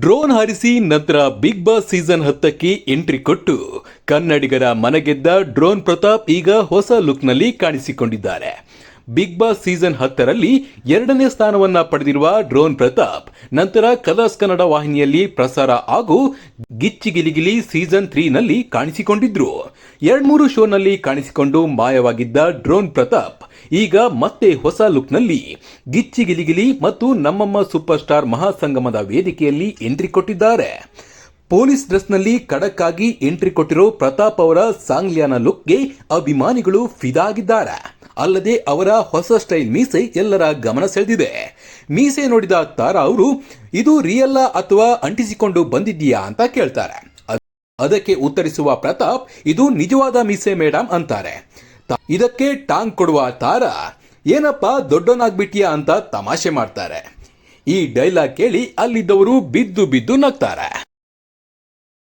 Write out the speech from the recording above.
Drone ಹಾರಿಸಿ ನಂತರ big boss season ಹತ್ತಕ್ಕೆ ಎಂಟ್ರಿ ಕೊಟ್ಟು ಕನ್ನಡಿಗರ ಮನಗೆದ್ದ ಡ್ರೋನ್ ಪ್ರತಾಪ್ ಈಗ ಹೊಸ ಲುಕ್ನಲ್ಲಿ ಕಾಣಿಸಿಕೊಂಡಿದ್ದಾರೆ. ಬಿಗ್ ಬಾಸ್ ಸೀಸನ್ ಹತ್ತರಲ್ಲಿ ಎರಡನೇ ಸ್ಥಾನವನ್ನ ಪಡೆದಿರುವ ಡ್ರೋನ್ ಪ್ರತಾಪ್, ನಂತರ ಕಲರ್ಸ್ ಕನ್ನಡ ವಾಹಿನಿಯಲ್ಲಿ ಪ್ರಸಾರ ಹಾಗೂ ಗಿಚ್ಚಿಗಿಲಿಗಿಲಿ ಸೀಸನ್ ತ್ರೀನಲ್ಲಿ ಕಾಣಿಸಿಕೊಂಡಿದ್ರು. ಎರಡ್ಮೂರು ಶೋನಲ್ಲಿ ಕಾಣಿಸಿಕೊಂಡು ಮಾಯವಾಗಿದ್ದ ಡ್ರೋನ್ ಪ್ರತಾಪ್ ಈಗ ಮತ್ತೆ ಹೊಸ ಲುಕ್ನಲ್ಲಿ ಗಿಚ್ಚಿಗಿಲಿಗಿಲಿ ಮತ್ತು ನಮ್ಮಮ್ಮ ಸೂಪರ್ ಸ್ಟಾರ್ ಮಹಾಸಂಗಮದ ವೇದಿಕೆಯಲ್ಲಿ ಎಂಟ್ರಿ ಕೊಟ್ಟಿದ್ದಾರೆ. ಪೊಲೀಸ್ ಡ್ರೆಸ್ನಲ್ಲಿ ಆಗಿ ಎಂಟ್ರಿ ಕೊಟ್ಟಿರೋ ಪ್ರತಾಪ್ ಅವರ ಸಾಂಗ್ಲಿಯಾನ ಲುಕ್ಗೆ ಅಭಿಮಾನಿಗಳು ಫಿದಾ ಆಗಿದ್ದಾರೆ ಅಲ್ಲದೆ ಅವರ ಹೊಸ ಸ್ಟೈಲ್ ಮೀಸೆ ಎಲ್ಲರ ಗಮನ ಸೆಳೆದಿದೆ. ಮೀಸೆ ನೋಡಿದ ತಾರಾ ಅವರು, ಇದು ರಿಯಲ್ಲ ಅಥವಾ ಅಂಟಿಸಿಕೊಂಡು ಬಂದಿದ್ದೀಯಾ? ಅಂತ ಕೇಳ್ತಾರೆ. ಅದ್- ಅದಕ್ಕೆ ಉತ್ತರಿಸುವ ಪ್ರತಾಪ್, ಇದು ನಿಜವಾದ ಮೀಸೆ ಮೇಡಮ್ ಅಂತಾರೆ. ಇದಕ್ಕೆ ಟಾಂಗ್ ಕೊಡುವ ತಾರಾ, ಏನಪ್ಪ ದೊಡ್ಡನಾಗ್ಬಿಟ್ಟಿಯಾ ಅಂತ ತಮಾಷೆ ಮಾಡ್ತಾರೆ. ಈ ಡೈಲಾಗ್ ಕೇಳಿ ಅಲ್ಲಿದ್ದವರು ಬಿದ್ದು ಬಿದ್ದು ನಗ್ತಾರೆ.